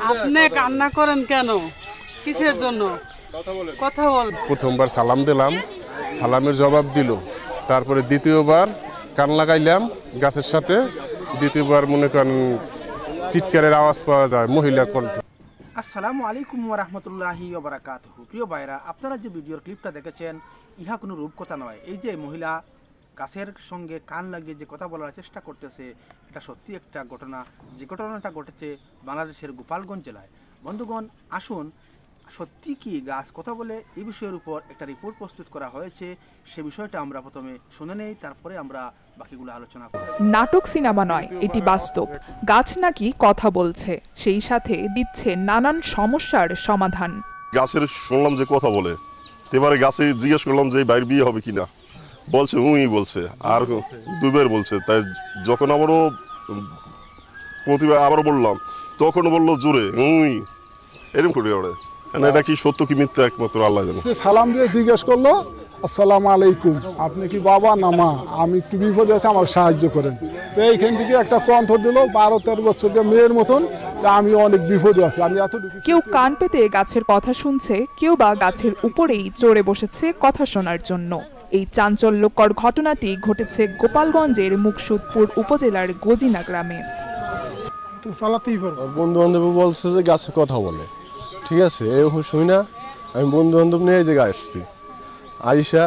আপনি কান্না করেন কেন? কিসের জন্য? কথা বল। প্রথমবার সালাম দিলাম সালামের জবাব দিল। তারপরে দ্বিতীয়বার কান লাগাইলাম গাছের সাথে দ্বিতীয়বার মনে করেন চিৎকারের আওয়াজ পাওয়া যায় মহিলা কণ্ঠ। আসসালামু আলাইকুম রহমতুল্লাহি ওবরাকাতহু প্রিয় ভাইরা আপনারা যে ভিডিওর ক্লিপটা দেখেছেন ইহা কোনো রূপকথা নয়। এই যে মহিলা গাছের সঙ্গে কান লাগিয়ে যে কথা বলার চেষ্টা করতেছে এটা সত্যি একটা ঘটনা। যে ঘটনাটা ঘটেছে বাংলাদেশের গোপালগঞ্জ জেলায়। বন্ধুগণ আসুন সত্যি কি গাছ কথা বলে এই বিষয়ের উপর একটা রিপোর্ট প্রস্তুত করা হয়েছে। সে বিষয়টা আমরা প্রথমে শুনে নেই তারপরে আমরা বাকিগুলো আলোচনা করব। নাটক সিনেমা নয় এটি বাস্তব। গাছ নাকি কথা বলছে সেই সাথে দিচ্ছে নানান সমস্যার সমাধান। গাছের শুনলাম যে কথা বলে এবারে গাছে জিজ্ঞেস করলাম যে বাইর বিয়ে হবে কিনা। বলছে হুঁই বলছে আর দুবার বলছে। তাই যখন আবারও প্রতিবার আবারও বললাম তখন বলল জোরে হুঁই এরকম করে ওরে। মানে এটা কি সত্য কি মিথ্যা একমাত্র আল্লাহ জানে। সালাম দিয়ে জিজ্ঞেস করল আসসালামু আলাইকুম আপনি কি বাবা না মা? আমি একটু বিপদে আছি আমার সাহায্য করেন। তো এইখান থেকে একটা কণ্ঠ দিল বারো তেরো বছরকে মেয়ের মতন যে আমি অনেক বিপদে আছি আমি এতটুকু কেউ কান পেতে গাছের কথা শুনছে কেউ বা গাছের উপরেই চড়ে বসেছে কথা শোনার জন্য। এই চাঞ্চল্যকর ঘটনাটি ঘটেছে গোপালগঞ্জের মুকসুদপুর উপজেলার গজিনা গ্রামে। বন্ধু বান্ধব বলছে যে গাছে কথা বলে। ঠিক আছে? এরকম শুই না আমি বন্ধু বান্ধব নিয়ে এই জায়গায় আসছি। আইসা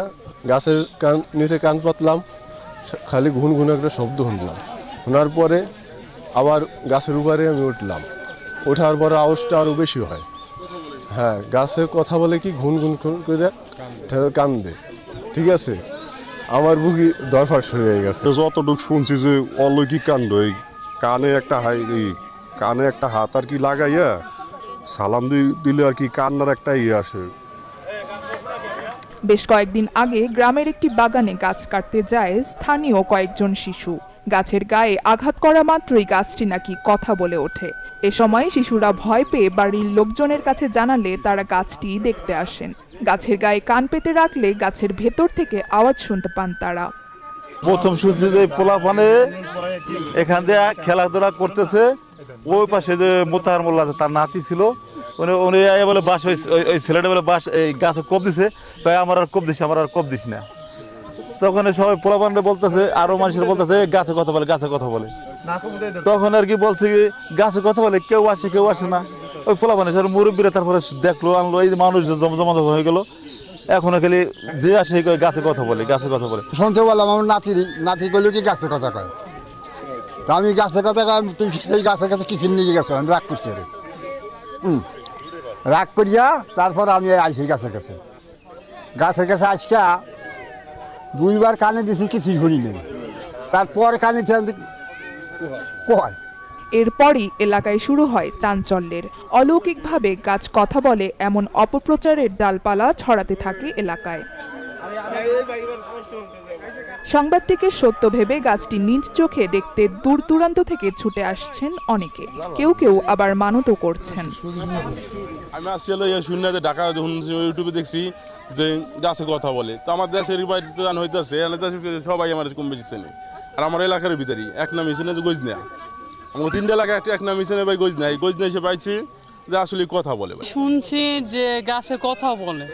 গাছের কান নিচে কান পাতলাম খালি ঘুন ঘুন একটা শব্দ শুনলাম। শোনার পরে আবার গাছের উপরে আমি উঠলাম। ওঠার পরে আওয়াজটা আরও বেশি হয়। হ্যাঁ গাছে কথা বলে কি ঘুন ঘুন ঘুন করে ঠেলে কান দে ঠিক আছে? আমার বুকি দরফার শুরু হয়ে গেছে। যতটুকু শুনছি যে অলৌকিক কাণ্ড এই কানে একটা হাই কানে একটা হাত আর কি লাগাইয়া সালাম দি- দিলে আর কি কান্নার একটা ইয়ে আসে। বেশ কয়েকদিন আগে গ্রামের একটি বাগানে গাছ কাটতে যায় স্থানীয় কয়েকজন শিশু। গাছের গায়ে আঘাত করা মাত্রই গাছটি নাকি কথা বলে ওঠে। এ সময় শিশুরা ভয় পেয়ে বাড়ির লোকজনের কাছে জানালে তারা গাছটি দেখতে আসেন। গাছের গায়ে কান পেতে রাখলে গাছের ভেতর থেকে আওয়াজ শুনতে পান তারা। প্রথম শুনছি যে পোলাপানে এখান দিয়ে খেলাধুলা করতেছে ওই পাশে যে মোতাহার মোল্লা তার নাতি ছিল। উনি উনি বলে বাস ওই ওই- ছেলেটা বলে বাস এই গাছে কোপ দিছে তাই আমার আর কোপ দিস আমার আর কোপ দিস না। তখন সবাই পোলাপানরা বলতেছে আরও মানুষের বলতেছে গাছে কথা বলে গাছে কথা বলে। তখন আর কি বলছে গাছে কথা বলে কেউ আসে কেউ আসে না। ওই পোলাপানে সব মুরব্বীরা তারপরে দেখল, আনলো, এই মানুষ জমা জমা হয়ে গেলো। এখন খালি যে আসে কয় গাছে কথা বলে, গাছে কথা বলে। শুনতে বললাম, আমার নাতি নাতি করলে কি গাছের কথা কয়? তা আমি গাছের কথা তুই সেই গাছের কাছে কিছু নিয়ে গেছো আমি রাগ করছি রে হুম। রাগ করিয়া তারপর আমি আইসি গাছের কাছে। গাছের কাছে আজকা দুইবার কানে দিছি কিছু শুনি নেই। তারপর কানে কয়? এরপরই এলাকায় শুরু হয় চাঞ্চল্যের। অলৌকিকভাবে গাছ কথা বলে এমন অপপ্রচারের ডালপালা ছড়াতে থাকে এলাকায়। সংবাদটিকে সত্য ভেবে গাছটি নিজ চোখে দেখতে দূর দূরান্ত থেকে ছুটে আসছেন অনেকে। কেউ কেউ আবার মানত করছেন। আমি আসছি ঢাকা ইউটিউবে দেখছি যে গাছে কথা বলে, তো আমার দেশের বাড়ি তো জান হইতেছে সবাই আমার কম বেশি চেনে। আর আমার এলাকার ভিতরেই এক নাম হিসেবে যে গজনা আমার তিনটা এলাকা একটা এক নাম হিসেবে ভাই গজনা এই গজনা এসে পাইছি যে আসলে কথা বলে ভাই। শুনছি যে গাছে কথা বলে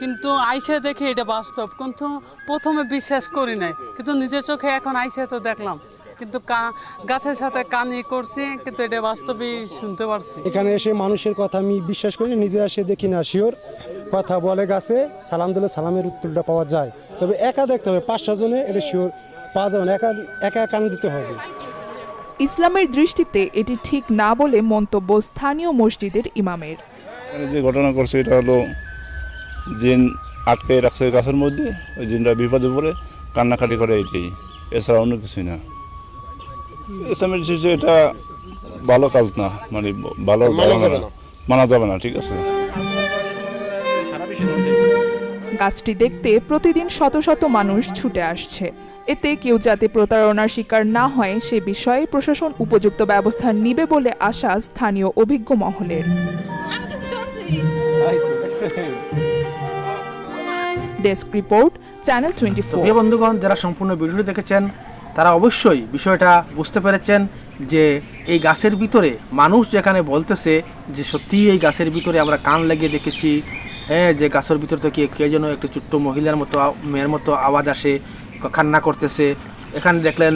কিন্তু আইসে দেখে এটা বাস্তব। কিন্তু প্রথমে বিশ্বাস করি নাই কিন্তু নিজের চোখে এখন আইসে তো দেখলাম। কিন্তু কা- গাছের সাথে কানি করছি কিন্তু এটা বাস্তবেই শুনতে পারছি। এখানে এসে মানুষের কথা আমি বিশ্বাস করি নিজে এসে দেখি না শিওর কথা বলে গাছে সালাম দিলে সালামের উত্তরটা পাওয়া যায়। তবে একা দেখতে হবে পাঁচ জনে এটা শিওর পাওয়া যাবে না একা একা কান দিতে হবে। ইসলামের দৃষ্টিতে এটি ঠিক না বলে মন্তব্য স্থানীয় মসজিদের ইমামের। যে ঘটনা করছে এটা হলো জিন আটকে রাখছে গাছের মধ্যে ওই জিনটা বিপদে পড়ে কান্নাকাটি করে এটাই। এছাড়া অন্য কিছুই না। ইসলামের দৃষ্টিতে এটা ভালো কাজ না মানে ভালো মানা যাবে না ঠিক আছে। গাছটি দেখতে প্রতিদিন শত শত মানুষ ছুটে আসছে। এতে কেউ যাতে প্রতারণার শিকার না হয়, সে বিষয়ে প্রশাসন উপযুক্ত ব্যবস্থা নিবে বলে আশা স্থানীয় অভিজ্ঞ মহলের। ডেস্ক রিপোর্ট, চ্যানেল টোয়েন্টি বন্ধুগণ, যারা সম্পূর্ণ ভিডিওটি দেখেছেন, তারা অবশ্যই বিষয়টা বুঝতে পেরেছেন যে এই গাছের ভিতরে মানুষ যেখানে বলতেছে যে সত্যিই এই গাছের ভিতরে আমরা কান লাগিয়ে দেখেছি হ্যাঁ যে গাছের ভিতর থেকে কে যেন একটি ছোট্ট মহিলার মতো মেয়ের মতো আওয়াজ আসে কান্না করতেছে। এখানে দেখলেন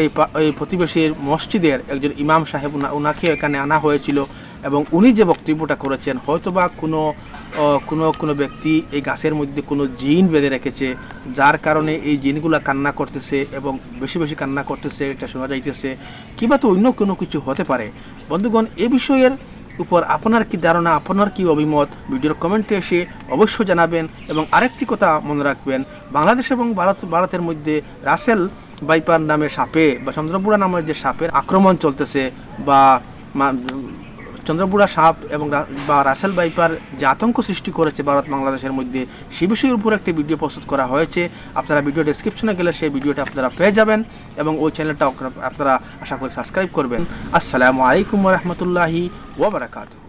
এই এই প্রতিবেশীর মসজিদের একজন ইমাম সাহেব উনাকে এখানে আনা হয়েছিল এবং উনি যে বক্তব্যটা করেছেন, হয়তোবা কোনো কোনো কোনো ব্যক্তি এই গাছের মধ্যে কোনো জিন বেঁধে রেখেছে, যার কারণে এই জিনগুলা কান্না করতেছে এবং বেশি বেশি কান্না করতেছে, এটা শোনা যাইতেছে, কিংবা তো অন্য কোনো কিছু হতে পারে। বন্ধুগণ, এ বিষয়ের উপর আপনার কি ধারণা, আপনার কি অভিমত? ভিডিওর কমেন্টে এসে অবশ্যই জানাবেন এবং আরেকটি কথা মনে রাখবেন, বাংলাদেশ এবং ভারত, ভারতের মধ্যে রাসেল বাইপার নামে সাপে বা চন্দ্রপুরা নামের যে সাপের আক্রমণ চলতেছে বা চন্দ্রপুরা সাপ এবং বা রাসেল বাইপার যে আতঙ্ক সৃষ্টি করেছে ভারত বাংলাদেশের মধ্যে, সে বিষয়ের উপর একটি ভিডিও প্রস্তুত করা হয়েছে। আপনারা ভিডিও ডেসক্রিপশনে গেলে সেই ভিডিওটা আপনারা পেয়ে যাবেন এবং ওই চ্যানেলটা আপনারা আশা করি সাবস্ক্রাইব করবেন। আসসালামু আলাইকুম রহমতুল্লাহি ওবরাকাতু